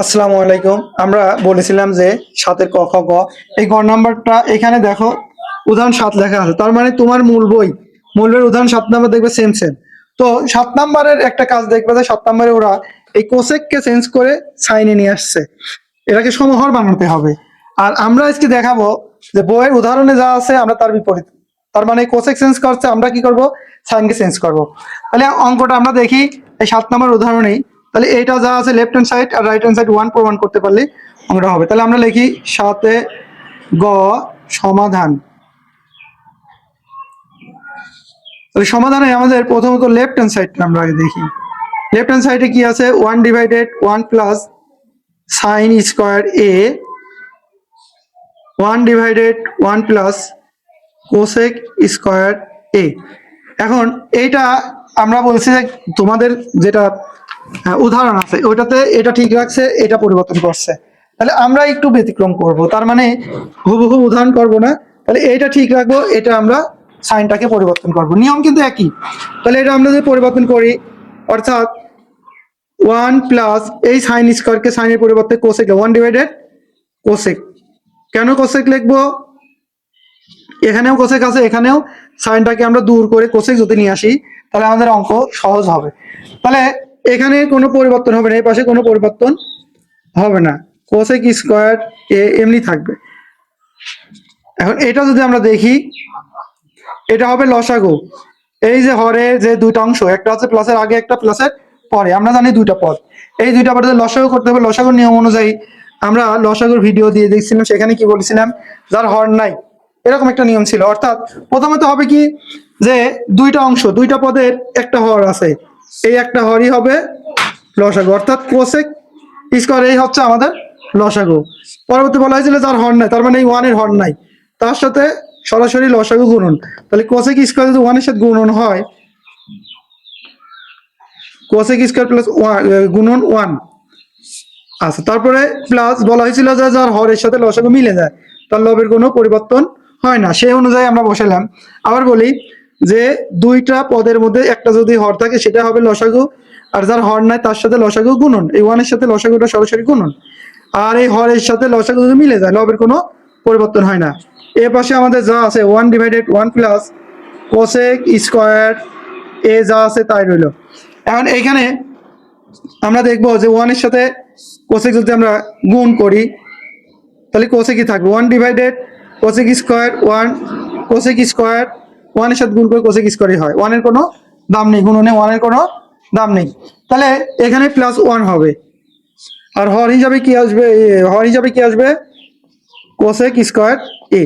আসসালামু আলাইকুম। আমরা বলেছিলাম যে সাতের ক, খ, গ। এই গ নাম্বারটা এখানে দেখো উদাহরণ সাত লেখা আছে। তার মানে তোমার মূল বই। মূল বইয়ের উদাহরণ সাত নাম্বার দেখবে সেম সেম তো সাত নাম্বারের একটা কাজ দেখবে যে সাত নাম্বারে ওরা এই কোসেককে চেঞ্জ করে সাইনে নিয়ে আসছে। এটাকে সমহর বানাতে হবে। আর আমরা আজকে দেখাবো যে বইয়ের উদাহরণে যা আছে আমরা তার বিপরীত। তার মানে কোসেক চেঞ্জ করছে, আমরা কি করব? সাইনকে চেঞ্জ করব। তাহলে অঙ্কটা আমরা দেখি, এই সাত নম্বর উদাহরণেই তাহলে এইটা যা আছে লেফট হ্যান্ড সাইড আর রাইট হ্যান্ড সাইড ওয়ান প্রমাণ করতে পারলে আমরা হবে। তাহলে আমরা লিখি সাতে গ সমাধান। তাহলে সমাধানে আমাদের প্রথমত লেফট হ্যান্ড সাইডটা আমরা আগে দেখি। লেফট হ্যান্ড সাইডে কি আছে? One divided one plus sine square A one divided one plus cosec square A এখন এইটা আমরা বলছি যে তোমাদের যেটা আহ, উদাহরণ আছে। ওইটাতে এটা ঠিক রাখছে এটা পরিবর্তন করছে। তাহলে আমরা একটু ব্যতিক্রম করব। তার মানে হুবহু উদাহরণ করব না। তাহলে এইটা ঠিক রাখব এটা আমরা সাইনটাকে পরিবর্তন করব। নিয়ম কিন্তু একই। তাহলে এটা আমরা যদি পরিবর্তন করি অর্থাৎ ওয়ান প্লাস এই সাইন স্কোয়ারকে সাইনের পরিবর্তে কোসেক ওয়ান ডিভাইডেড কোসেক। কেন কোসেক লিখব? এখানেও কোসেক আছে এখানেও সাইনটাকে আমরা দূর করে কোসেক যদি নিয়ে আসি তাহলে আমাদের অঙ্ক সহজ হবে। তাহলে এখানে কোনো পরিবর্তন হবে না, এই পাশে কোনো পরিবর্তন হবে না। কোসেক স্কোয়ার এমনি থাকবে। এখন এটা যদি আমরা দেখি, এটা হবে লসাগু। এই যে হরে যে দুইটা অংশ, একটা হচ্ছে প্লাসের আগে, একটা প্লাসের পরে। আমরা জানি দুইটা পদ। এই দুইটা পদে লসাগু করতে হবে, লসাগুর নিয়ম অনুযায়ী আমরা লসাগুর ভিডিও দিয়ে দেখছিলাম, সেখানে কি বলেছিলাম? যার হর নাই। এরকম একটা নিয়ম ছিল। অর্থাৎ প্রথমে তো হবে কি, যে দুইটা অংশ, দুইটা পদের একটা হর আছে। এই একটা হরই হবে লসাগু, অর্থাৎ কোসেক স্কোয়ার এই হচ্ছে আমাদের লসাগু। পরবর্তী বলা হয়েছিল যার হর নাই, তার মানে এই ওয়ানের হর নাই। তার সাথে সরাসরি লসাগু গুণন। তাহলে কোসেক স্কোয়ার যদি ওয়ানের সাথে গুণন হয় কোসেক স্কোয়ার প্লাস গুণন ওয়ান আচ্ছা তারপরে প্লাস বলা হয়েছিল যে যার হরের সাথে লসাগু মিলে যায়, তার লবের কোনো পরিবর্তন হয় না। সেই অনুযায়ী আমরা বসালাম আবার বলি যে দুইটা পদের মধ্যে একটা যদি হর থাকে, সেটা হবে লসাগু। আর যার হর নাই, তার সাথে লসাগু গুণন। এই ওয়ানের সাথে লসাগুটা সরাসরি গুণন। আর এই হরের সাথে লসাগু যদি মিলে যায়, লবের কোনো পরিবর্তন হয় না। এ পাশে আমাদের যা আছে, one divided one plus cosec square, A যা আছে তাই রইল। এখন এইখানে আমরা দেখব যে ওয়ানের সাথে কোসেক যদি আমরা গুণ করি, তাহলে কোসেক কি থাকবে। One divided cosec square, one cosec square ওয়ানের সাথে গুণ করে কোসেক স্কোয়ারই হয়। ওয়ানের কোনো দাম নেই, গুণনে ওয়ানের কোনো দাম নেই। তাহলে এখানে প্লাস ওয়ান হবে। আর হর হিসাবে কি আসবে? হর হিসাবে কি আসবে? কোসেক স্কোয়ার এ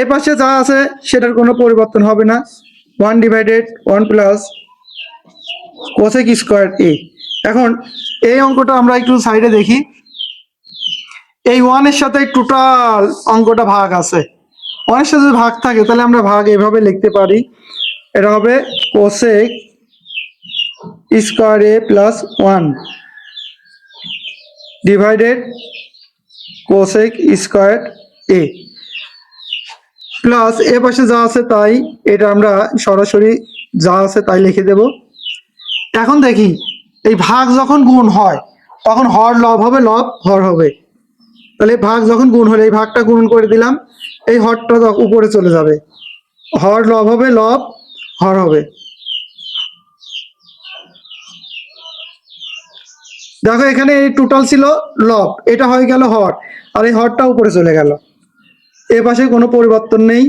এ পাশে যা আছে, সেটার কোনো পরিবর্তন হবে না। One divided one plus cosec square A এখন এই অঙ্কটা আমরা একটু সাইডে দেখি। এই ওয়ানের সাথে টোটাল অঙ্কটা ভাগ আছে। ওয়ানের সাথে যদি ভাগ থাকে, তাহলে আমরা ভাগ এভাবে লিখতে পারি। এটা হবে cosec square A plus one divided cosec square A plus এ পাশে যা আছে তাই, এটা আমরা সরাসরি যা আছে তাই লিখে দেব। এখন দেখি, এই ভাগ যখন গুণ হয়, তখন হর লব হবে, লব হর হবে। তাহলে ভাগ যখন গুণ হলে, এই ভাগটা গুণ করে দিলাম, এই হরটা উপরে চলে যাবে। হর লব হবে, লব হর হবে। দেখো এখানে এই টোটাল ছিল লব, এটা হয়ে গেল হর, আর এই হরটা উপরে চলে গেল। এ পাশে কোনো পরিবর্তন নেই।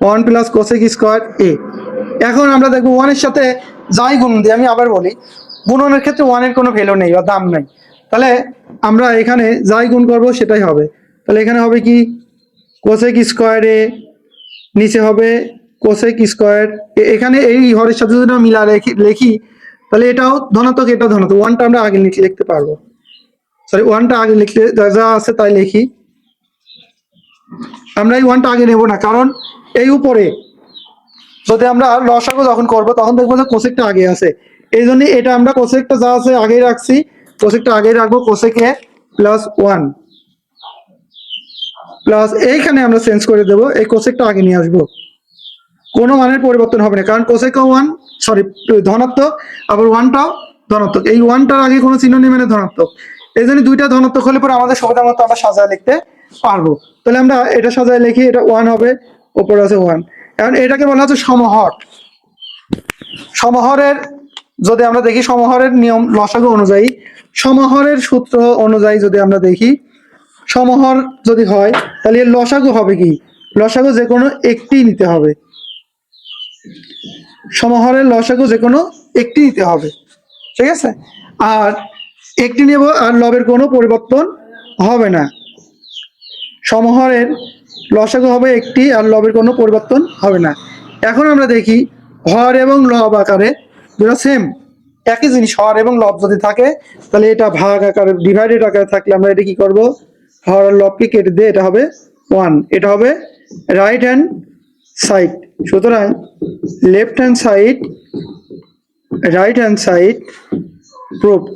One plus cosec square A এখন আমরা দেখব ওয়ানের সাথে যাই গুণ দিই আমি আবার বলি, গুণনের ক্ষেত্রে ওয়ানের কোনো ভ্যালু নেই বা দাম নাই। তাহলে আমরা এখানে যাই গুণ করব, সেটাই হবে। তাহলে এখানে হবে কি? কোসেক স্কোয়ারে নিচে হবে কোসেক স্কোয়ার এখানে এই হরের সাথে যদি মিলা লিখি, তাহলে এটাও ধনাত্মক এটাও ধনাত্মক। ওয়ানটা আমরা আগে লিখে লিখতে পারব। সরি ওয়ানটা আগে লিখতে যা যা আছে তাই লিখি। আমরা এই ওয়ানটা আগে নেব না, কারণ এই উপরে যদি আমরা লসাগু যখন করব, তখন দেখব যে কোসেকটা আগে আছে। এই জন্য এটা আমরা কোসেকটা যা আছে আগেই রাখছি। কোসেকটা আগেই রাখব কোসেকে প্লাস ওয়ান। প্লাস এইখানে আমরা চেঞ্জ করে দেবো, এই কোসেকটা আগে নিয়ে আসব। কোনো মানের পরিবর্তন হবে না, কারণ কোসেক ওয়ান সরি ধনাত্মক, আবার ওয়ানটাও ধনাত্মক। এই ওয়ানটার আগে কোনো চিহ্ন নেই মানে ধনাত্মক। এই জন্য দুইটা ধনাত্মক হলে পরে আমাদের সুবিধা মতো আমরা সাজায় লিখতে পারব। তাহলে আমরা এটা সাজায় লিখি, এটা ওয়ান হবে উপরে আছে ওয়ান এখন এটাকে বলা হচ্ছে সমহর সমহরের যদি আমরা দেখি সমহারের নিয়ম লসাগু অনুযায়ী, সমহরের সূত্র অনুযায়ী যদি আমরা দেখি, সমহর যদি হয়, তাহলে লসাগু হবে কি? লসাগু যে কোনো একটি নিতে হবে। সমহরের লসাগু যে কোনো একটি নিতে হবে। ঠিক আছে? আর একটি নেব আর লবের কোনো পরিবর্তন হবে না। সমহরের লসাগু হবে একটি আর লবের কোনো পরিবর্তন হবে না। এখন আমরা দেখি হর এবং লব আকারে দুটো সেম একই জিনিস হর এবং লব যদি থাকে, তাহলে এটা ভাগ আকারে ডিভাইডেড আকারে থাকলে আমরা এটা কি করব? হর আর লবকে কেটে দিয়ে এটা হবে ওয়ান এটা হবে রাইট হ্যান্ড সাইড সুতরাং left hand side right hand side proved